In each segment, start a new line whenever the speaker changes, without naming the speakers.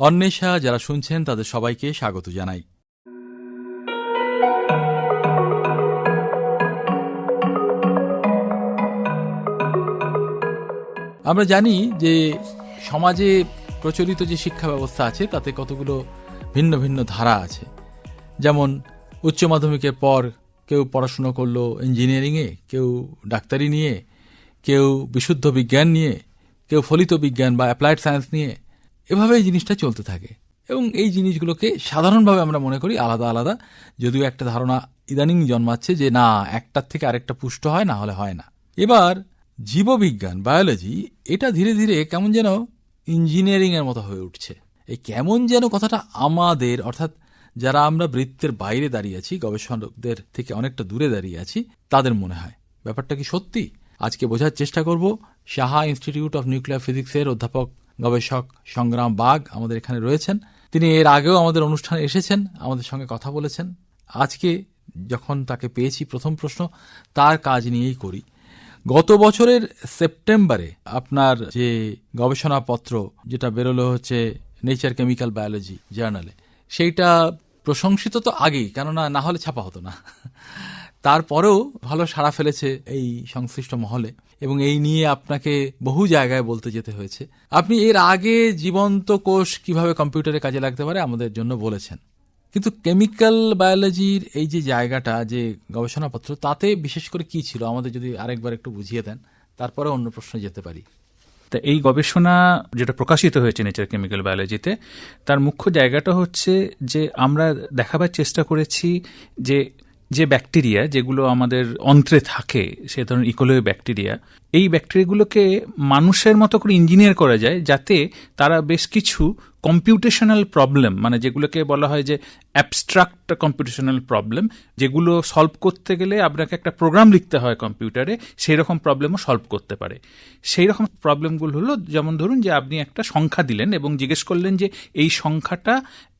অন্বেষা যারা শুনছেন, তাদের সবাইকে স্বাগত জানাই। আমরা জানি যে সমাজে প্রচলিত যে শিক্ষা ব্যবস্থা আছে, তাতে কতগুলো ভিন্ন ভিন্ন ধারা আছে। যেমন, উচ্চ মাধ্যমিকের পর কেউ পড়াশুনো করল ইঞ্জিনিয়ারিংয়ে, কেউ ডাক্তারি নিয়ে, কেউ বিশুদ্ধ বিজ্ঞান নিয়ে, কেউ ফলিত বিজ্ঞান বা অ্যাপ্লাইড সায়েন্স নিয়ে এভাবে এই জিনিসটা চলতে থাকে। এবং এই জিনিসগুলোকে সাধারণভাবে আমরা মনে করি আলাদা আলাদা। যদিও একটা ধারণা ইদানিং জন্মাচ্ছে যে, না, একটার থেকে আরেকটা পুষ্ট হয়, না হলে হয় না। এবার জীববিজ্ঞান, বায়োলজি, এটা ধীরে ধীরে কেমন যেন ইঞ্জিনিয়ারিং এর মতো হয়ে উঠছে। এই কেমন যেন কথাটা আমাদের, অর্থাৎ যারা আমরা বৃত্তের বাইরে দাঁড়িয়ে আছি, গবেষকদের থেকে অনেকটা দূরে দাঁড়িয়ে আছি, তাদের মনে হয়। ব্যাপারটা কি সত্যি? আজকে বোঝার চেষ্টা করব সাহা ইনস্টিটিউট অফ নিউক্লিয়ার ফিজিক্সের অধ্যাপক গবেষক সংগ্রাম বাগ আমাদের এখানে রয়েছেন। তিনি এর আগেও আমাদের অনুষ্ঠানে এসেছেন, আমাদের সঙ্গে কথা বলেছেন। আজকে যখন তাকে পেয়েছি প্রথম প্রশ্ন, তার কাজ নিয়েই করি। গত বছরের সেপ্টেম্বরে আপনার যে গবেষণাপত্র যেটা বেরোলো হচ্ছে নেচার কেমিক্যাল বায়োলজি জার্নালে সেইটা প্রশংসিত তো আগেই, কেননা না হলে ছাপা হতো না। তারপরেও ভালো সাড়া ফেলেছে এই সংশ্লিষ্ট মহলে। এবং এই নিয়ে আপনাকে বহু জায়গায় বলতে যেতে হয়েছে। আপনি এর আগে জীবন্ত কোষ কীভাবে কম্পিউটারে কাজে লাগতে পারে আমাদের জন্য বলেছেন। কিন্তু কেমিক্যাল বায়োলজির এই যে জায়গাটা, যে গবেষণাপত্র, তাতে বিশেষ করে কি ছিল? আমাদের যদি আরেকবার একটু বুঝিয়ে দেন, তারপরে অন্য প্রশ্নে যেতে পারি।
তা এই গবেষণা যেটা প্রকাশিত হয়েছে নেচার কেমিক্যাল বায়োলজিতে, তার মুখ্য জায়গাটা হচ্ছে যে আমরা দেখাবার চেষ্টা করেছি যে যে ব্যাকটেরিয়া যেগুলো আমাদের অন্ত্রে থাকে, সে ধরনের ইকোলোয় ব্যাকটেরিয়া, এই ব্যাকটেরিয়াগুলোকে মানুষের মতো করে ইঞ্জিনিয়ার করা যায় যাতে তারা বেশ কিছু কম্পিউটেশনাল প্রবলেম মানে যেগুলোকে বলা হয় যে অ্যাবস্ট্রাক্ট কম্পিউটেশনাল প্রবলেম যেগুলো সলভ করতে গেলে আপনাকে একটা প্রোগ্রাম লিখতে হয় কম্পিউটারে সেই রকম প্রবলেমও সলভ করতে পারে। সেই রকম প্রবলেমগুলো হলো, যেমন ধরুন যে আপনি একটা সংখ্যা দিলেন এবং জিজ্ঞেস করলেন যে এই সংখ্যাটা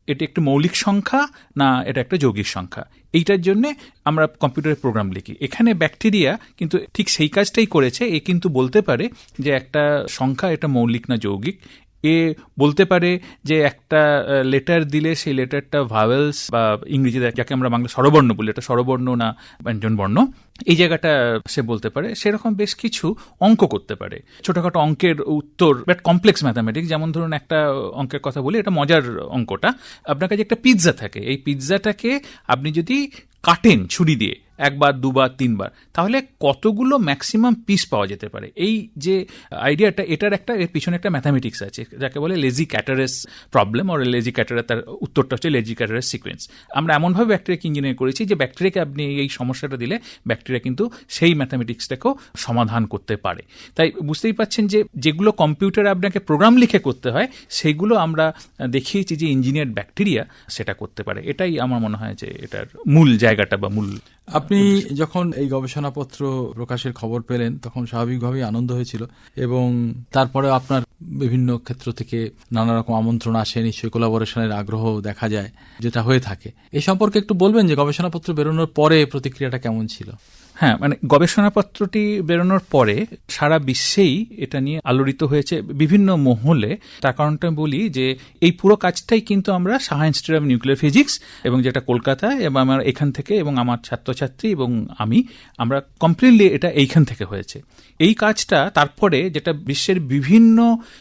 এটা একটি মৌলিক সংখ্যা না এটা একটা যৌগিক সংখ্যা? এইটার জন্য আমরা কম্পিউটারে প্রোগ্রাম লিখি। এখানে ব্যাকটেরিয়া কিন্তু ঠিক সেই কাজটাই করেছে, এ কিন্তু বলতে পারে যে একটা সংখ্যা এটা মৌলিক না যৌগিক। এ বলতে পারে যে একটা লেটার দিলে সেই লেটারটা ভাওয়েলস বা ইংরেজিতে যাকে আমরা বাংলা স্বরবর্ণ বলি, এটা স্বরবর্ণ না ব্যঞ্জন বর্ণ, এই জায়গাটা সে বলতে পারে। সেরকম বেশ কিছু অঙ্ক করতে পারে। ছোটখাটো অঙ্কের উত্তর বাট কমপ্লেক্স ম্যাথামেটিক্স যেমন ধরুন একটা অঙ্কের কথা বলি, এটা মজার অঙ্কটা। আপনার কাছে একটা পিৎজা থাকে। এই পিৎজাটাকে আপনি যদি কাটেন ছুরি দিয়ে একবার, দুবার, তিনবার। তাহলে কতগুলো ম্যাক্সিমাম পিস পাওয়া যেতে পারে? এই যে আইডিয়াটা এটার একটা, এর পিছনে একটা ম্যাথামেটিক্স আছে। যাকে বলে লেজি ক্যাটারেস প্রবলেম আর লেজি ক্যাটারে তার উত্তরটা হচ্ছে লেজি ক্যাটারেস সিকোয়েন্স আমরা এমনভাবে ব্যাকটেরিয়াকে ইঞ্জিনিয়ার করেছি যে ব্যাকটেরিয়াকে আপনি এই সমস্যাটা দিলে ব্যাকটেরিয়া কিন্তু সেই ম্যাথামেটিক্সটাকেও সমাধান করতে পারে। তাই বুঝতেই পাচ্ছেন যে যেগুলো কম্পিউটারে আপনাকে প্রোগ্রাম লিখে করতে হয়, সেগুলো আমরা দেখিয়েছি যে ইঞ্জিনিয়ার ব্যাকটেরিয়া সেটা করতে পারে। এটাই আমার মনে হয় যে এটার মূল জায়গাটা বা মূল
আপনি যখন এই গবেষণাপত্র প্রকাশের খবর পেলেন তখন স্বাভাবিকভাবেই আনন্দ হয়েছিল এবং তারপরে আপনার বিভিন্ন ক্ষেত্র থেকে নানা রকম আমন্ত্রণ আসে নিশ্চয়ই কোলাবোরেশনের আগ্রহ দেখা যায় যেটা হয়ে থাকে। এ সম্পর্কে একটু বলবেন যে গবেষণাপত্র বেরোনোর পরে প্রতিক্রিয়াটা কেমন ছিল?
হ্যাঁ মানে গবেষণাপত্রটি বেরোনোর পরে সারা বিশ্বেই এটা নিয়ে আলোড়িত হয়েছে বিভিন্ন মহলে। তার কারণটা বলি যে এই পুরো কাজটাই কিন্তু আমরা Saha institute of nuclear physics এবং যেটা কলকাতায় এবং আমার এখান থেকে এবং আমার ছাত্রছাত্রী এবং আমি আমরা কমপ্লিটলি এটা এইখান থেকে হয়েছে। এই কাজটা তারপরে যেটা বিশ্বের বিভিন্ন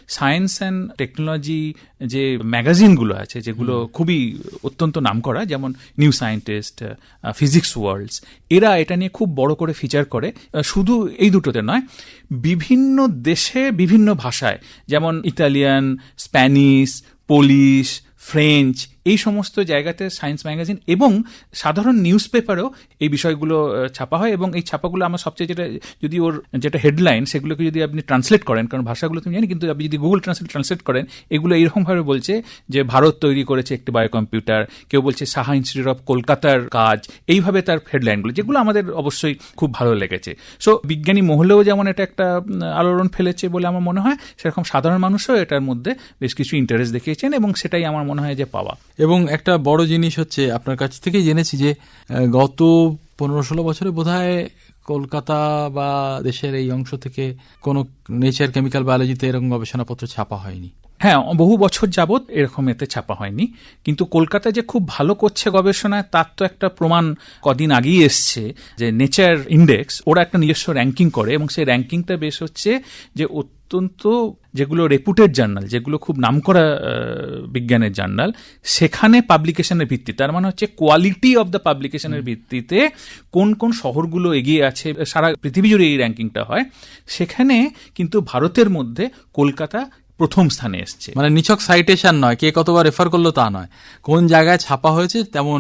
সায়েন্স অ্যান্ড টেকনোলজি যে ম্যাগাজিনগুলো আছে যেগুলো খুবই অত্যন্ত নামকরা যেমন নিউ সায়েন্টিস্ট ফিজিক্স ওয়ার্ল্ডস এরা এটা নিয়ে খুব বড় করে ফিচার করে শুধু এই দুটোতে নয়, বিভিন্ন দেশে বিভিন্ন ভাষায়, যেমন ইতালিয়ান, স্প্যানিশ, পোলিশ, ফ্রেঞ্চ এই সমস্ত জায়গাতে সায়েন্স ম্যাগাজিন এবং সাধারণ নিউজ পেপারেও এই বিষয়গুলো ছাপা হয় এবং এই ছাপাগুলো আমার সবচেয়ে যেটা, যদি ওর যেটা হেডলাইন সেগুলোকে যদি আপনি ট্রান্সলেট করেন, কারণ ভাষাগুলো তুমি জানি, কিন্তু আপনি যদি গুগল ট্রান্সলেট ট্রান্সলেট করেন, এগুলো এইরকমভাবে বলছে যে ভারত তৈরি করেছে একটি বায়ো কম্পিউটার কেউ বলছে সাহা ইনস্টিটিউট অফ কলকাতার কাজ, এইভাবে তার হেডলাইনগুলো, যেগুলো আমাদের অবশ্যই খুব ভালো লেগেছে। সো বিজ্ঞানী মহলেও যেমন এটা একটা আলোড়ন ফেলেছে বলে আমার মনে হয়, সেরকম সাধারণ মানুষও এটার মধ্যে বেশ কিছু ইন্টারেস্ট দেখিয়েছেন এবং সেটাই আমার মনে হয় যে পাওয়া।
এবং একটা বড় জিনিস হচ্ছে আপনার কাছ থেকেই জেনেছি যে গত পনেরো ষোলো বছরে বোধহয় কলকাতা বা দেশের এই অংশ থেকে কোনো নেচার কেমিক্যাল বায়োলজিতে এরকম গবেষণাপত্র ছাপা হয়নি।
হ্যাঁ বহু বছর যাবৎ এরকম এতে ছাপা হয়নি। কিন্তু কলকাতা যে খুব ভালো করছে গবেষণায়, তার তো একটা প্রমাণ কদিন আগেই এসছে যে নেচার ইন্ডেক্স ওরা একটা নিজস্ব র্যাঙ্কিং করে এবং সেই র্যাঙ্কিংটা বেশ হচ্ছে যে অত্যন্ত যেগুলো রেপুটেড জার্নাল যেগুলো খুব নামকরা বিজ্ঞানের জার্নাল সেখানে পাবলিকেশনের ভিত্তি তার মানে হচ্ছে কোয়ালিটি অফ দ্য পাবলিকেশনের ভিত্তিতে কোন কোন শহরগুলো এগিয়ে আছে সারা পৃথিবী জুড়ে এই র্যাঙ্কিংটা হয় সেখানে কিন্তু ভারতের মধ্যে কলকাতা প্রথম স্থানে এসছে।
মানে নিছক সাইটেশন নয় কে কতবার রেফার করল তা নয়। কোন জায়গায় ছাপা হয়েছে তেমন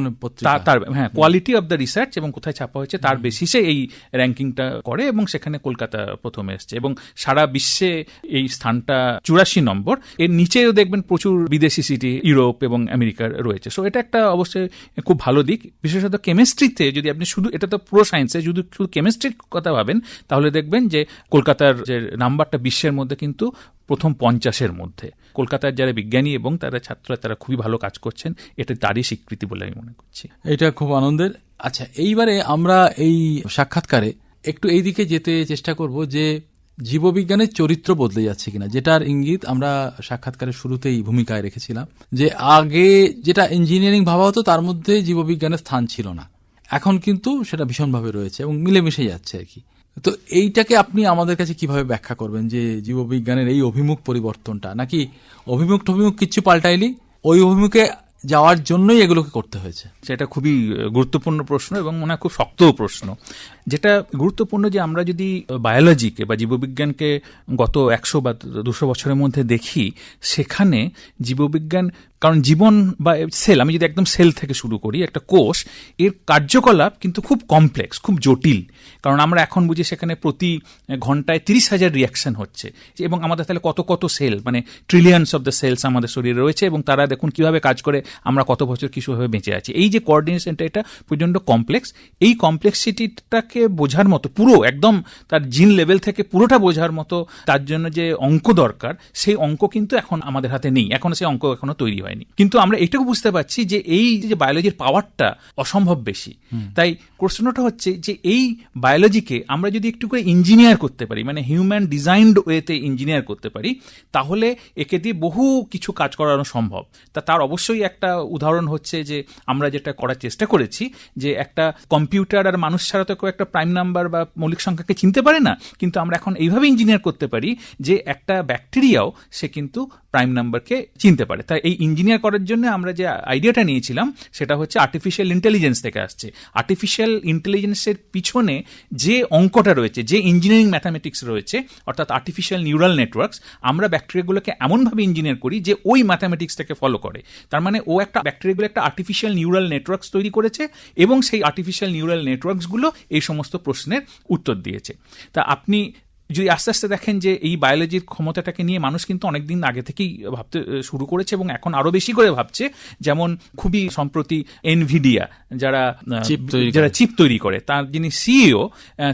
তার হ্যাঁ কোয়ালিটি অফ দ্য রিসার্চ এবং কোথায় ছাপা হয়েছে তার বেসিসে এই র্যাঙ্কিংটা করে এবং সেখানে কলকাতা প্রথমে এসছে। এবং সারা বিশ্বে এই স্থানটা চুরাশি নম্বর। এর নিচেও দেখবেন প্রচুর বিদেশি সিটি ইউরোপ এবং আমেরিকার রয়েছে। সো এটা একটা অবশ্যই খুব ভালো দিক। বিশেষত কেমিস্ট্রিতে যদি আপনি শুধু এটা তো পুরো সায়েন্সে যদি শুধু কেমিস্ট্রির কথা ভাবেন তাহলে দেখবেন যে কলকাতার যে নাম্বারটা বিশ্বের মধ্যে কিন্তু প্রথম পঞ্চাশের মধ্যে। কলকাতার যারা বিজ্ঞানী এবং তারা ছাত্ররা তারা খুবই ভালো কাজ করছেন, এটা তারই স্বীকৃতি বলে আমি মনে করছি।
এটা খুব আনন্দের। আচ্ছা এইবারে আমরা এই সাক্ষাৎকারে একটু এই দিকে যেতে চেষ্টা করব যে জীববিজ্ঞানের চরিত্র বদলে যাচ্ছে কিনা, যেটার ইঙ্গিত আমরা সাক্ষাৎকারের শুরুতেই ভূমিকায় রেখেছিলাম, যে আগে যেটা ইঞ্জিনিয়ারিং ভাবা হতো, তার মধ্যে জীববিজ্ঞানের স্থান ছিল না। এখন কিন্তু সেটা ভীষণভাবে রয়েছে এবং মিলেমিশে যাচ্ছে আর কি। তো এইটাকে আপনি আমাদের কাছে কীভাবে ব্যাখ্যা করবেন যে জীববিজ্ঞানের এই অভিমুখ পরিবর্তনটা? নাকি অভিমুখ টভিমুখ কিচ্ছু পাল্টাইলি? ওই অভিমুখে যাওয়ার জন্যই এগুলোকে করতে হয়েছে?
সেটা খুবই গুরুত্বপূর্ণ প্রশ্ন এবং মনে হয় খুব শক্ত প্রশ্ন। যেটা গুরুত্বপূর্ণ যে আমরা যদি বায়োলজিকে বা জীববিজ্ঞানকে গত একশো বা দুশো বছরের মধ্যে দেখি, সেখানে জীববিজ্ঞান কারণ জীবন বা সেল, আমি যদি একদম সেল থেকে শুরু করি, একটা কোষ, এর কার্যকলাপ কিন্তু খুব কমপ্লেক্স, খুব জটিল। কারণ আমরা এখন বুঝি সেখানে প্রতি ঘন্টায় তিরিশ হাজার রিয়াকশন হচ্ছে। এবং আমাদের তাহলে কত কত সেল মানে ট্রিলিয়ন্স অফ দ্য সেলস আমাদের শরীরে রয়েছে এবং তারা দেখুন কীভাবে কাজ করে, আমরা কত বছর কীভাবে বেঁচে আছি। এই যে কোঅর্ডিনেশনটা এটা প্রচণ্ড কমপ্লেক্স এই কমপ্লেক্সিটিটাকে বোঝার মতো, পুরো একদম তার জিন লেভেল থেকে পুরোটা বোঝার মতো, তার জন্য যে অঙ্ক দরকার, সেই অঙ্ক কিন্তু এখন আমাদের হাতে নেই। এখন সেই অঙ্ক এখনও তৈরি হয়নি। কিন্তু আমরা এটাও বুঝতে পারছি যে এই যে বায়োলজির পাওয়ারটা অসম্ভব বেশি। তাই প্রশ্নটা হচ্ছে যে এই বায়োলজিকে আমরা যদি একটু করে ইঞ্জিনিয়ার করতে পারি মানে হিউম্যান ডিজাইনড ওয়েতে ইঞ্জিনিয়ার করতে পারি তাহলে একে দিয়ে বহু কিছু কাজ করানো সম্ভব। তা তার অবশ্যই একটা উদাহরণ হচ্ছে যে আমরা যেটা করার চেষ্টা করেছি যে একটা কম্পিউটার আর মানুষ ছাড়া তো কেউ একটা প্রাইম নাম্বার বা মৌলিক সংখ্যাকে চিনতে পারে না কিন্তু আমরা এখন এইভাবে ইঞ্জিনিয়ার করতে পারি যে একটা ব্যাকটেরিয়াও সে কিন্তু প্রাইম নাম্বারকে চিনতে পারে। তাই এই ইঞ্জিনিয়ার করার জন্য আমরা যে আইডিয়াটা নিয়েছিলাম, সেটা হচ্ছে আর্টিফিশিয়াল ইন্টেলিজেন্স থেকে আসছে। আর্টিফিশিয়াল ইন্টেলিজেন্সের পিছনে যে অঙ্কটা রয়েছে, যে ইঞ্জিনিয়ারিং ম্যাথামেটিক্স রয়েছে, অর্থাৎ আর্টিফিশিয়াল নিউরাল নেটওয়ার্কস আমরা ব্যাকটেরিয়াগুলোকে এমনভাবে ইঞ্জিনিয়ার করি যে ওই ম্যাথামেটিক্সটাকে ফলো করে। তার মানে ও একটা ব্যাকটেরিয়াগুলো একটা আর্টিফিশিয়াল নিউরাল নেটওয়ার্কস তৈরি করেছে এবং সেই আর্টিফিশিয়াল নিউরাল নেটওয়ার্কসগুলো এই সমস্ত প্রশ্নের উত্তর দিয়েছে। তা আপনি যদি আস্তে আস্তে দেখেন যে এই বায়োলজির ক্ষমতাটাকে নিয়ে মানুষ কিন্তু অনেকদিন আগে থেকেই ভাবতে শুরু করেছে এবং এখন আরও বেশি করে ভাবছে যেমন খুবই সম্প্রতি এনভিডিয়া যারা যারা চিপ তৈরি করে। তার যিনি সিইও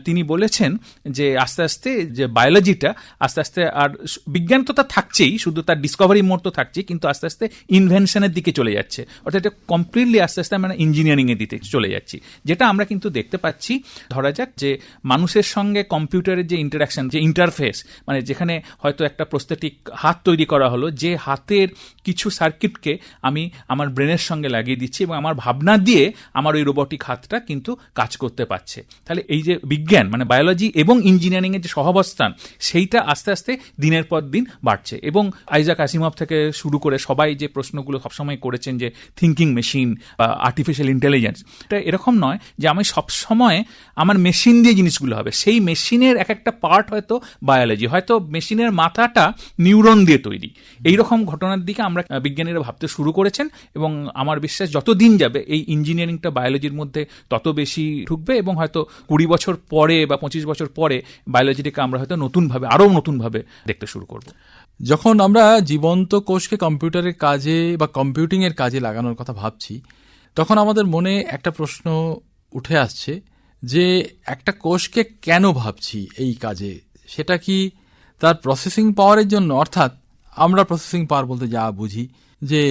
তিনি বলেছেন যে আস্তে আস্তে যে বায়োলজিটা আস্তে আস্তে আর বিজ্ঞান তো তার থাকছেই শুধু তার ডিসকভারি মোড তো থাকছেই কিন্তু আস্তে আস্তে ইনভেনশনের দিকে চলে যাচ্ছে। অর্থাৎ এটা কমপ্লিটলি আস্তে আস্তে আমরা ইঞ্জিনিয়ারিং এর দিকে চলে যাচ্ছি। যেটা আমরা কিন্তু দেখতে পাচ্ছি ধরা যাক যে মানুষের সঙ্গে কম্পিউটারের যে ইন্টারাকশন যে ইন্টারফেস মানে যেখানে হয়তো একটা প্রস্থেটিক হাত তৈরি করা হলো, যে হাতের কিছু সার্কিটকে আমি আমার ব্রেনের সঙ্গে লাগিয়ে দিচ্ছি এবং আমার ভাবনা দিয়ে আমার ওই রোবটিক হাতটা কিন্তু কাজ করতে পারছে। তাহলে এই যে বিজ্ঞান মানে বায়োলজি এবং ইঞ্জিনিয়ারিংয়ের যে সহাবস্থান, সেইটা আস্তে আস্তে দিনের পর দিন বাড়ছে। এবং আইজাক আসিমভ থেকে শুরু করে সবাই যে প্রশ্নগুলো সবসময় করেছেন যে থিঙ্কিং মেশিন বা আর্টিফিশিয়াল ইন্টেলিজেন্স এটা এরকম নয় যে আমি সবসময় আমার মেশিন দিয়ে জিনিসগুলো হবে। সেই মেশিনের এক একটা পার্ট হয়তো বায়োলজি হয়তো মেশিনের মাথাটা নিউরন দিয়ে তৈরি। এই রকম ঘটনার দিকে আমরা বিজ্ঞানীরা ভাবতে শুরু করেছেন এবং আমার বিশ্বাস যত দিন যাবে এই ইঞ্জিনিয়ারিংটা বায়োলজির মধ্যে তত বেশি ঢুকবে এবং হয়তো কুড়ি বছর পরে বা পঁচিশ বছর পরে বায়োলজিটাকে আমরা হয়তো নতুনভাবে, আরও নতুনভাবে দেখতে শুরু করব।
যখন আমরা জীবন্ত কোষকে কম্পিউটারের কাজে বা কম্পিউটিংয়ের কাজে লাগানোর কথা ভাবছি, তখন আমাদের মনে একটা প্রশ্ন উঠে আসছে। যে একটা কোষকে কেন ভাবছি এই কাজে? সেটা কি তার প্রসেসিং পাওয়ারের জন্য? অর্থাৎ আমরা প্রসেসিং পাওয়ার বলতে যা বুঝি, যে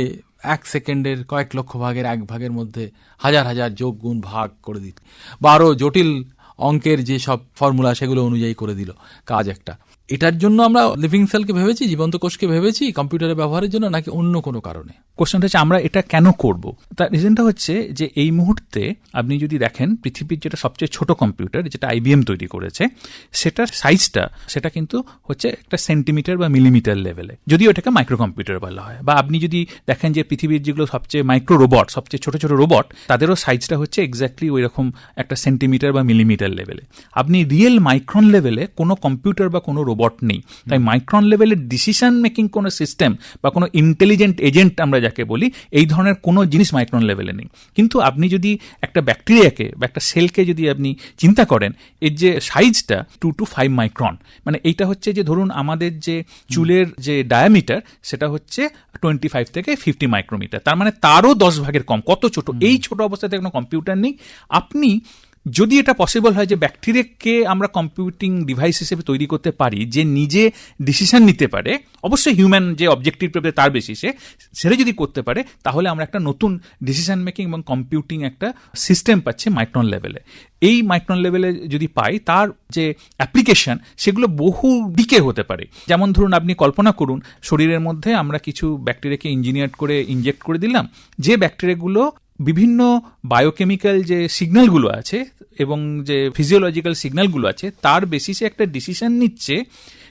এক সেকেন্ডের কয়েক লক্ষ ভাগের এক ভাগের মধ্যে হাজার হাজার যোগ গুণ ভাগ করে দিল। বা আরও জটিল অঙ্কের যে সব ফর্মুলা সেগুলো অনুযায়ী করে দিল কাজ একটা। এটার জন্য আমরা লিভিং সেলকে ভেবেছি, জীবন্ত কোষকে ভেবেছি কম্পিউটারের ব্যবহারের জন্য, নাকি অন্য কোনো কারণে?
কোশ্চেনটা হচ্ছে, আমরা এটা কেন করব? তার রিজনটা হচ্ছে যে, এই মুহূর্তে আপনি যদি দেখেন, পৃথিবীর যেটা সবচেয়ে ছোট কম্পিউটার যেটা আইবিএম তৈরি করেছে, সেটার সাইজটা সেটা কিন্তু হচ্ছে একটা সেন্টিমিটার বা মিলিমিটার লেভেলে যদিও এটাকে মাইক্রো কম্পিউটার বলা হয়। বা আপনি যদি দেখেন যে, পৃথিবীর যেগুলো সবচেয়ে মাইক্রো রোবট সবচেয়ে ছোট ছোট রোবট তাদেরও সাইজটা হচ্ছে এক্স্যাক্টলি ওই রকম একটা সেন্টিমিটার বা মিলিমিটার লেভেলে আপনি রিয়েল মাইক্রন লেভেলে কোনো কম্পিউটার বা কোনো রোবট নেই। তাই মাইক্রন লেভেলের ডিসিশন মেকিং কোনো সিস্টেম বা কোনো ইন্টেলিজেন্ট এজেন্ট আমরা যাকে বলি এই ধরনের কোনো জিনিস মাইক্রন লেভেলে নেই। কিন্তু আপনি যদি একটা ব্যাকটেরিয়াকে বা একটা সেলকে যদি আপনি চিন্তা করেন এর যে সাইজটা টু টু ফাইভ মাইক্রন মানে এইটা হচ্ছে যে ধরুন আমাদের যে চুলের যে ডায়ামিটার সেটা হচ্ছে টোয়েন্টি ফাইভ থেকে ফিফটি মাইক্রোমিটার তার মানে তারও দশ ভাগের কম কত ছোট? এই ছোট অবস্থাতে কোনো কম্পিউটার নেই। আপনি যদি এটা পসিবল হয় যে ব্যাকটেরিয়াকে আমরা কম্পিউটিং ডিভাইস হিসেবে তৈরি করতে পারি, যে নিজে ডিসিশন নিতে পারে, অবশ্যই হিউম্যান যে অবজেক্টিভ পেবে তার বেসিসে সেটা যদি করতে পারে, তাহলে আমরা একটা নতুন ডিসিশন মেকিং এবং কম্পিউটিং একটা সিস্টেম পাচ্ছি মাইক্রন লেভেলে এই মাইক্রন লেভেলে যদি পাই, তার যে অ্যাপ্লিকেশন সেগুলো বহু দিকে হতে পারে। যেমন ধরুন, আপনি কল্পনা করুন, শরীরের মধ্যে আমরা কিছু ব্যাকটেরিয়াকে ইঞ্জিনিয়ার করে ইনজেক্ট করে দিলাম, যে ব্যাকটেরিয়াগুলো বিভিন্ন বায়োকেমিক্যাল যে সিগন্যালগুলো আছে এবং যে ফিজিওলজিক্যাল সিগন্যালগুলো আছে, তার বেসিসে একটা ডিসিশন নিচ্ছে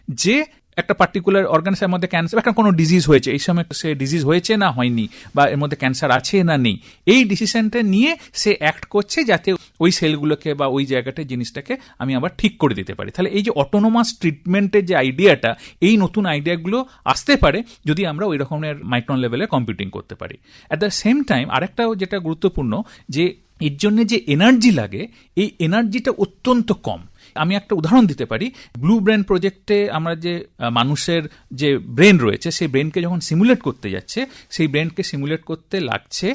যে একটা পার্টিকুলার অর্গানসের মধ্যে ক্যান্সার একটা কোনো ডিজিজ হয়েছে, এই সময় সে ডিজিজ হয়েছে না হয়নি, বা এর মধ্যে ক্যান্সার আছে না নেই, এই ডিসিশনটা নিয়ে সে অ্যাক্ট করছে যাতে ওই সেলগুলোকে বা ওই জায়গাটা জিনিসটাকে আমি আবার ঠিক করে দিতে পারি। তাহলে এই যে অটোনোমাস ট্রিটমেন্টের যে আইডিয়াটা এই নতুন আইডিয়াগুলো আসতে পারে যদি আমরা ওই রকমের মাইক্রন লেভেলে কম্পিউটিং করতে পারি। অ্যাট দ্য সেম টাইম আরেকটাও যেটা গুরুত্বপূর্ণ যে এর জন্য যে এনার্জি লাগে, এই এনার্জিটা অত্যন্ত কম। আমি একটা উদাহরণ দিতে পারি। ব্লু ব্রেন প্রজেক্টে আমরা যে মানুষের যে ব্রেন রয়েছে, সেই ব্রেনকে যখন সিমুলেট করতে যাচ্ছে, সেই ব্রেনকে সিমুলেট করতে লাগছে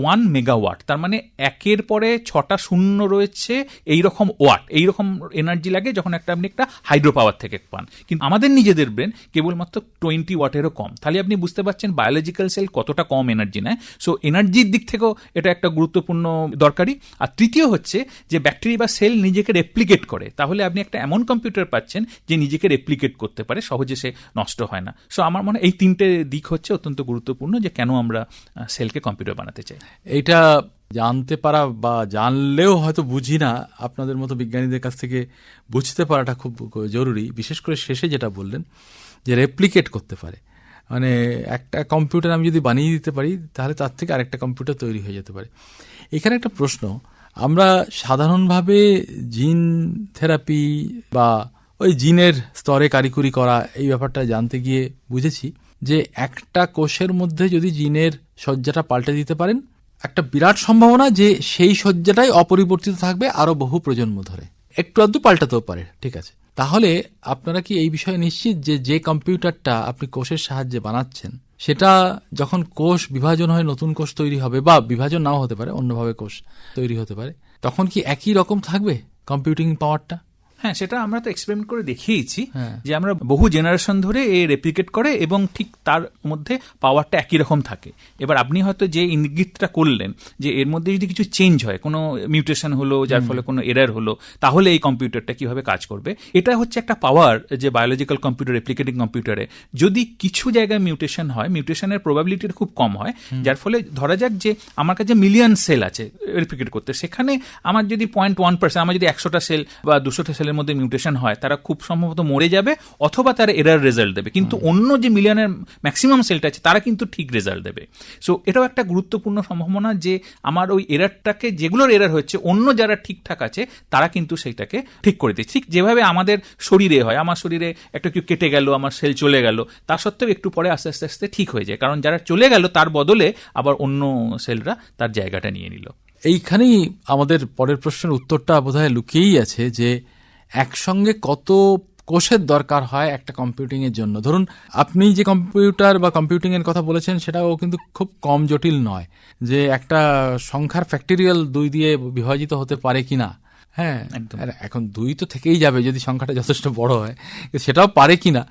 ওয়ান মেগাওয়াট তার মানে একের পরে ছটা শূন্য রয়েছে এই রকম ওয়াট এই রকম এনার্জি লাগে যখন একটা আপনি একটা হাইড্রো পাওয়ার থেকে পান। কিন্তু আমাদের নিজেদের ব্রেন কেবলমাত্র টোয়েন্টি ওয়াটেরও কম। তাহলে আপনি বুঝতে পারছেন বায়োলজিক্যাল সেল কতটা কম এনার্জি নেয়। সো এনার্জির দিক থেকেও এটা একটা গুরুত্বপূর্ণ দরকারি। আর তৃতীয় হচ্ছে যে ব্যাকটেরিয়া বা সেল নিজেকে রেপ্লিকেট করে। তাহলে আপনি একটা এমন কম্পিউটার পাচ্ছেন যে নিজেকে রেপ্লিকেট করতে পারে, সহজে সে নষ্ট হয় না। সো আমার মনে এই তিনটে দিক হচ্ছে অত্যন্ত গুরুত্বপূর্ণ যে কেন আমরা সেলকে কম্পিউটার বানাতে চাই।
এইটা জানতে পারা বা জানলেও হয়তো বুঝি না, আপনাদের মতো বিজ্ঞানীদের কাছ থেকে বুঝতে পারাটা খুব জরুরি। বিশেষ করে শেষে যেটা বললেন, যে রেপ্লিকেট করতে পারে। মানে একটা কম্পিউটার আমি যদি বানিয়ে দিতে পারি, তাহলে তার থেকে আরেকটা কম্পিউটার তৈরি হয়ে যেতে পারে। এখানে একটা প্রশ্ন, আমরা সাধারণভাবে জিন থেরাপি বা ওই জিনের স্তরে কারিকুরি করা এই ব্যাপারটা জানতে গিয়ে বুঝেছি যে একটা কোষের মধ্যে যদি জিনের সজ্জাটা পাল্টে দিতে পারেন একটা বিরাট সম্ভাবনা যে সেই শয্যাটাই অপরিবর্তিত থাকবে আরও বহু প্রজন্ম ধরে। একটু আধটু পাল্টাতেও পারে, ঠিক আছে? তাহলে আপনারা কি এই বিষয়ে নিশ্চিত যে যে কম্পিউটারটা আপনি কোষের সাহায্যে বানাচ্ছেন, সেটা যখন কোষ বিভাজন হয়ে নতুন কোষ তৈরি হবে বা বিভাজন নাও হতে পারে, অন্যভাবে কোষ তৈরি হতে পারে, তখন কি একই রকম থাকবে কম্পিউটিং পাওয়ারটা?
হ্যাঁ সেটা আমরা তো এক্সপেরিমেন্ট করে দেখিয়েছি
হ্যাঁ।
যে আমরা বহু জেনারেশন ধরে এ রেপ্লিকেট করে এবং ঠিক তার মধ্যে পাওয়ারটা একই রকম থাকে। এবার আপনি হয়তো যে ইঙ্গিতটা করলেন যে এর মধ্যে যদি কিছু চেঞ্জ হয় কোনো মিউটেশন হলো যার ফলে কোনো এরার হলো তাহলে এই কম্পিউটারটা কীভাবে কাজ করবে? এটা হচ্ছে একটা পাওয়ার যে বায়োলজিক্যাল কম্পিউটার রেপ্লিকেটিং কম্পিউটারে যদি কিছু জায়গায় মিউটেশন হয় মিউটেশনের প্রবাবিলিটিটা খুব কম হয় যার ফলে ধরা যাক যে আমার কাছে মিলিয়ন সেল আছে রেপ্লিকেট করতে। সেখানে আমার যদি পয়েন্ট ওয়ান পার্সেন্ট আমার যদি একশোটা সেল বা দুশোটা সেলের মধ্যে মিউটেশন হয় তারা খুব সম্ভবত মরে যাবে অথবা তারা এরার রেজাল্ট দেবে। কিন্তু অন্য যে মিলিয়নের ম্যাক্সিমাম সেলটা আছে তারা কিন্তু ঠিক রেজাল্ট দেবে। সো এটাও একটা গুরুত্বপূর্ণ সম্ভাবনা যে আমার ওই এরারটাকে যেগুলোর এরার হচ্ছে অন্য যারা ঠিকঠাক আছে তারা কিন্তু সেইটাকে ঠিক করে দিচ্ছে। ঠিক যেভাবে আমাদের শরীরে হয় আমার শরীরে একটা কিছু কেটে গেল আমার সেল চলে গেল তা সত্ত্বেও একটু পরে আস্তে আস্তে আস্তে ঠিক হয়ে যায়। কারণ যারা চলে গেল তার বদলে আবার অন্য সেলরা তার জায়গাটা নিয়ে নিল।
এইখানেই আমাদের পরের প্রশ্নের উত্তরটা বোধহয় লুকিয়েই আছে যে একসঙ্গে কত কোষের দরকার হয় একটা কম্পিউটিং এর জন্য? ধরুন আপনি যে কম্পিউটার বা কম্পিউটিং এর কথা বলেছেন সেটাও কিন্তু খুব কম জটিল নয় যে একটা সংখ্যার ফ্যাক্টরিয়াল দুই দিয়ে বিভাজিত হতে পারে কিনা। হ্যাঁ
একদম।
এখন দুই তো থেকেই যাবে যদি সংখ্যাটা যথেষ্ট বড় হয় সেটাও পারে কিনা?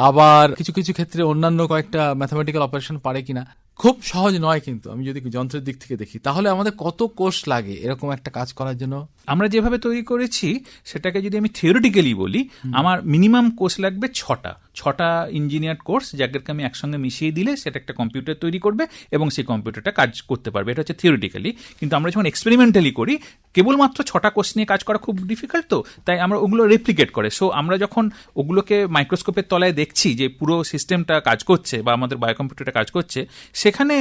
আবার কিছু কিছু ক্ষেত্রে অন্যান্য কয়েকটা ম্যাথামেটিক্যাল অপারেশন পারে কিনা? খুব সহজ নয় কিন্তু আমি যদি যন্ত্রের দিক থেকে দেখি তাহলে আমাদের কত কোষ লাগে এরকম একটা কাজ করার জন্য?
আমরা যেভাবে তৈরি করেছি সেটাকে যদি আমি থিওরিটিক্যালি বলি আমার মিনিমাম কোষ লাগবে ছটা। ছটা ইঞ্জিনিয়ার কোর্স যাদেরকে আমি একসঙ্গে মিশিয়ে দিলে সেটা একটা কম্পিউটার তৈরি করবে এবং সেই কম্পিউটারটা কাজ করতে পারবে। এটা হচ্ছে থিওরিটিক্যালি কিন্তু আমরা যখন এক্সপেরিমেন্টালি করি কেবলমাত্র ছটা কোর্স নিয়ে কাজ করা খুব ডিফিকাল্ট তো তাই আমরা ওগুলো রেপ্লিকেট করে। সো আমরা যখন ওগুলোকে মাইক্রোস্কোপের তলায় দেখছি যে পুরো সিস্টেমটা কাজ করছে বা আমাদের বায়োকম্পিউটারটা কাজ করছে সেখানে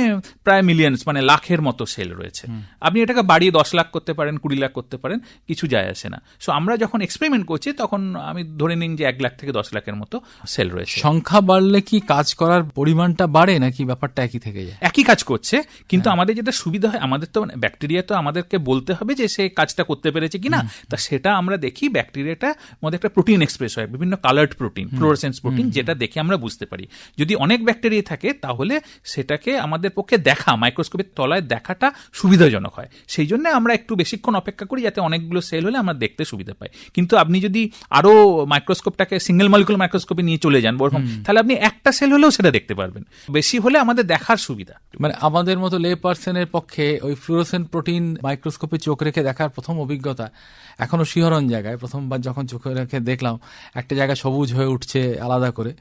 প্রায় মিলিয়নস মানে লাখের মতো সেল রয়েছে। আপনি এটাকে বাড়িয়ে দশ লাখ করতে পারেন কুড়ি লাখ করতে পারেন কিছু যায় আসে না। সো আমরা যখন এক্সপেরিমেন্ট করছি তখন আমি ধরে নিন যে এক লাখ থেকে দশ লাখের মতো সেল রয়েছে।
সংখ্যা বাড়লে কি কাজ করার পরিমাণটা বাড়ে নাকি ব্যাপারটা একই থেকে যায়?
একই কাজ করছে কিন্তু আমাদের যেটা সুবিধা হয় আমাদের তো ব্যাকটেরিয়া তো আমাদেরকে বলতে হবে যে সে কাজটা করতে পেরেছে কিনা। তা সেটা আমরা দেখি ব্যাকটেরিয়াটা মধ্যে একটা প্রোটিন এক্সপ্রেস হয় বিভিন্ন কালার্ড প্রোটিন ফ্লোরোসেন্স প্রোটিন যেটা দেখে আমরা বুঝতে পারি। যদি অনেক ব্যাকটেরিয়া থাকে তাহলে সেটাকে আমাদের পক্ষে দেখা মাইক্রোস্কোপের তলায় দেখাটা সুবিধাজনক হয়। সেই জন্য আমরা একটু বেশিক্ষণ অপেক্ষা করি যাতে অনেকগুলো সেল হলে আমরা দেখতে সুবিধা পাই। কিন্তু আপনি যদি আরও মাইক্রোস্কোপটাকে সিঙ্গেল মলিকুল মাইক্রোস্কোপে নিয়ে চলে যান ওরকম তাহলে আপনি একটা সেল হলেও সেটা দেখতে পারবেন। বেশি হলে আমাদের দেখার সুবিধা।
মানে আমাদের মতো লে পার্সনের পক্ষে ওই ফ্লুরোসেন্ট প্রোটিন মাইক্রোস্কোপে চোখ রেখে দেখার প্রথম অভিজ্ঞতা এখনও শিহরণ জায়গায়। প্রথমবার যখন চোখে রেখে দেখলাম একটা জায়গা সবুজ হয়ে উঠছে আলাদা করে।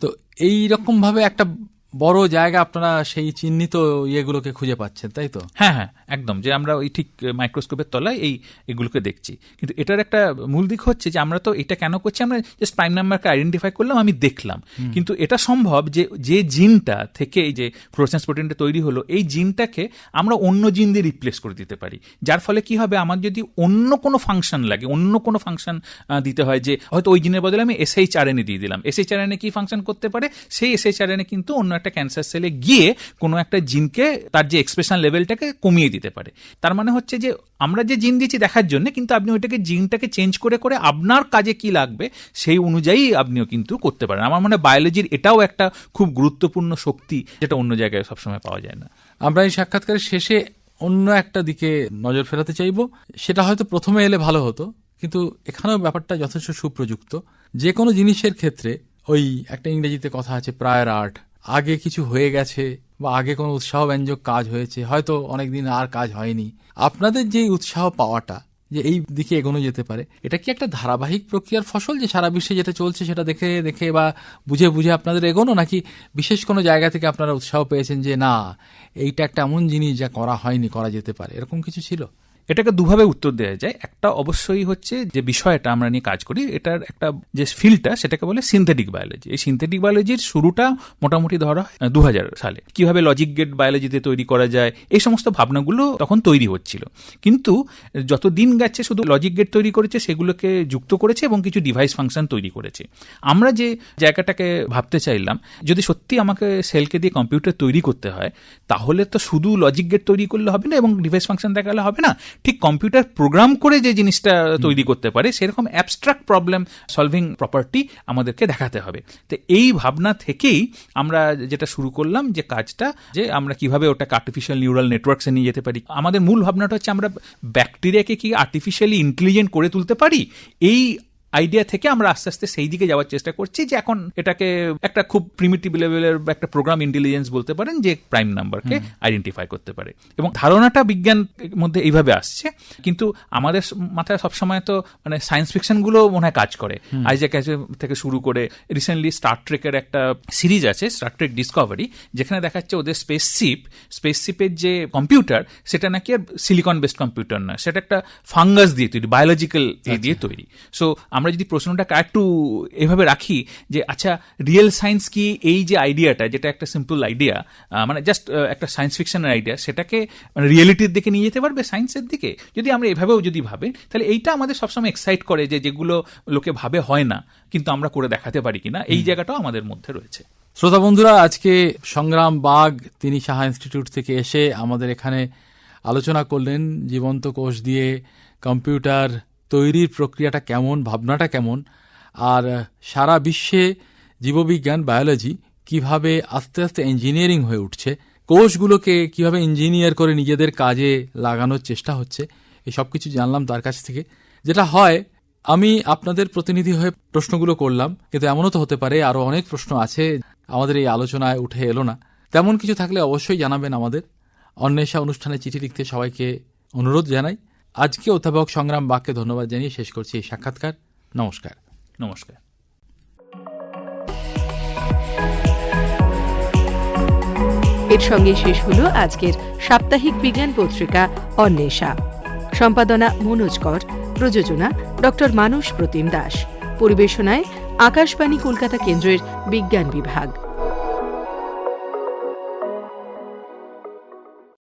তো এই রকম ভাবে একটা বড় জায়গা আপনারা সেই চিহ্নিত ইয়েগুলোকে খুঁজে পাচ্ছেন তাই তো?
হ্যাঁ হ্যাঁ একদম। যে আমরা ওই ঠিক মাইক্রোস্কোপের তলায় এই এগুলোকে দেখছি। কিন্তু এটার একটা মূল দিক হচ্ছে যে আমরা তো এটা কেন করছি আমরা জাস্ট প্রাইম নাম্বারকে আইডেন্টিফাই করলাম আমি দেখলাম। কিন্তু এটা সম্ভব যে যে জিনটা থেকে এই যে ফ্লোরসেন্স প্রোটিনটা তৈরি হলো এই জিনটাকে আমরা অন্য জিন দিয়ে রিপ্লেস করে দিতে পারি। যার ফলে কি হবে আমার যদি অন্য কোনো ফাংশন লাগে অন্য কোনো ফাংশন দিতে হয় যে হয়তো ওই জিনের বদলে আমি এসএইচ আর দিয়ে দিলাম। এসএইচ আর কি ফাংশন করতে পারে? সেই এসএইচ আর কিন্তু অন্য একটা ক্যান্সার সেলে গিয়ে কোনো একটা জিনকে তার যে এক্সপ্রেশন লেভেলটাকে কমিয়ে দিতে পারে। তার মানে হচ্ছে যে, আমরা যে জিন দিয়েছি দেখার জন্য, কিন্তু আপনি ওইটাকে জিনটাকে চেঞ্জ করে করে আপনার কাজে কি লাগবে, সেই অনুযায়ী আপনিও কিন্তু করতে পারেন। আমার মনে বায়োলজির এটাও একটা খুব গুরুত্বপূর্ণ শক্তি, যেটা অন্য জায়গায় সবসময় পাওয়া যায় না।
আমরা এই সাক্ষাৎকারের শেষে অন্য একটা দিকে নজর ফেরাতে চাইব। সেটা হয়তো প্রথমে এলে ভালো হতো, কিন্তু এখানেও ব্যাপারটা যথেষ্ট সুপ্রযুক্ত। যে কোনো জিনিসের ক্ষেত্রে, ওই একটা ইংরেজিতে কথা আছে প্রায়ার আর্ট আগে কিছু হয়ে গেছে বা আগে কোনো উৎসাহ ব্যঞ্জক কাজ হয়েছে, হয়তো অনেকদিন আর কাজ হয়নি। আপনাদের যে উৎসাহ পাওয়াটা, যে এই দিকে এগোনো যেতে পারে, এটা কি একটা ধারাবাহিক প্রক্রিয়ার ফসল যে সারা বিশ্বে যেটা চলছে সেটা দেখে দেখে বা বুঝে বুঝে আপনাদের এগোনো, নাকি বিশেষ কোনো জায়গা থেকে আপনারা উৎসাহ পেয়েছেন যে, না, এইটা একটা এমন জিনিস যা করা হয়নি, করা যেতে পারে এরকম কিছু ছিল?
এটাকে দুভাবে উত্তর দেওয়া যায়। একটা অবশ্যই হচ্ছে যে বিষয়টা আমরা নিয়ে কাজ করি, এটার একটা যে ফিল্ডটা সেটাকে বলে সিনথেটিক বায়োলজি এই সিনথেটিক বায়োলজির শুরুটা মোটামুটি ধরা হয় দু সালে। কীভাবে লজিক গেট বায়োলজিতে তৈরি করা যায়, এই সমস্ত ভাবনাগুলো তখন তৈরি হচ্ছিল। কিন্তু যত দিন গেছে শুধু লজিক গেট তৈরি করেছে, সেগুলোকে যুক্ত করেছে এবং কিছু ডিভাইস ফাংশন তৈরি করেছে। আমরা যে জায়গাটাকে ভাবতে চাইলাম, যদি সত্যি আমাকে সেলকে দিয়ে কম্পিউটার তৈরি করতে হয়, তাহলে তো শুধু লজিক গেট তৈরি করলে হবে না এবং ডিভাইস ফাংশন দেখালে হবে না। ঠিক কম্পিউটার প্রোগ্রাম করে যে জিনিসটা তৈরি করতে পারে সেরকম অ্যাবস্ট্রাক্ট প্রবলেম সলভিং প্রপার্টি আমাদেরকে দেখাতে হবে। তো এই ভাবনা থেকেই আমরা যেটা শুরু করলাম যে কাজটা যে আমরা কীভাবে ওটাকে আর্টিফিশিয়াল নিউরাল নেটওয়ার্কসে নিয়ে যেতে পারি। আমাদের মূল ভাবনাটা হচ্ছে আমরা ব্যাকটেরিয়াকে কি আর্টিফিশিয়ালি ইন্টেলিজেন্ট করে তুলতে পারি? এই আইডিয়া থেকে আমরা আস্তে আস্তে সেই দিকে যাওয়ার চেষ্টা করছি যে এখন এটাকে একটা খুব প্রিমিটিভ লেভেলের একটা প্রোগ্রাম ইন্টেলিজেন্স বলতে পারেন যে প্রাইম নাম্বারকে আইডেন্টিফাই করতে পারে। এবং ধারণাটা বিজ্ঞান মধ্যে এইভাবে আসছে কিন্তু আমাদের মাথায় সবসময় তো মানে সায়েন্স ফিকশনগুলো মনে হয় কাজ করে। আইজ্যাক থেকে শুরু করে রিসেন্টলি স্টার ট্রেকের একটা সিরিজ আছে স্টার ট্রেক ডিসকভারি যেখানে দেখাচ্ছে ওদের স্পেসশিপ স্পেসশিপের যে কম্পিউটার সেটা নাকি আর সিলিকন বেসড কম্পিউটার না সেটা একটা ফাঙ্গাস দিয়ে তৈরি বায়োলজিক্যাল দিয়ে তৈরি। সো আমরা যদি প্রশ্নটাকে একটু এভাবে রাখি যে আচ্ছা রিয়েল সায়েন্স কি এই যে আইডিয়াটা যেটা একটা সিম্পল আইডিয়া মানে জাস্ট একটা সায়েন্স ফিকশনের আইডিয়া সেটাকে মানে রিয়েলিটির দিকে নিয়ে যেতে পারবে সায়েন্সের দিকে? যদি আমরা এভাবেও যদি ভাবে তাহলে এইটা আমাদের সবসময় এক্সাইট করে যে যেগুলো লোকে ভাবে হয় না কিন্তু আমরা করে দেখাতে পারি কিনা এই জায়গাটাও আমাদের মধ্যে রয়েছে।
শ্রোতা বন্ধুরা আজকে সংগ্রাম বাগ তিনি সাহা ইনস্টিটিউট থেকে এসে আমাদের এখানে আলোচনা করলেন জীবন্ত কোষ দিয়ে কম্পিউটার তৈরির প্রক্রিয়াটা কেমন, ভাবনাটা কেমন, আর সারা বিশ্বে জীববিজ্ঞান, বায়োলজি কীভাবে আস্তে আস্তে ইঞ্জিনিয়ারিং হয়ে উঠছে, কোষগুলোকে কীভাবে ইঞ্জিনিয়ার করে নিজেদের কাজে লাগানোর চেষ্টা হচ্ছে, এই সব কিছু জানলাম তার কাছ থেকে। যেটা হয়, আমি আপনাদের প্রতিনিধি হয়ে প্রশ্নগুলো করলাম, কিন্তু এমনও তো হতে পারে আরও অনেক প্রশ্ন আছে, আমাদের এই আলোচনায় উঠে এলো না। তেমন কিছু থাকলে অবশ্যই জানাবেন আমাদের। অন্বেষা অনুষ্ঠানে চিঠি লিখতে সবাইকে অনুরোধ জানাই। আজকে অধ্যাপক সংগ্রাম বাককে ধন্যবাদ জানিয়ে শেষ করছি এই সাক্ষাৎকার। নমস্কার।
নমস্কার।
এর সঙ্গে শেষ হলো আজকের সাপ্তাহিক বিজ্ঞান পত্রিকা অন্বেষা। সম্পাদনা মনোজ কর প্রযোজনা ডক্টর মানস প্রতিম দাস। পরিবেশনায় আকাশবাণী কলকাতা কেন্দ্রের বিজ্ঞান বিভাগ।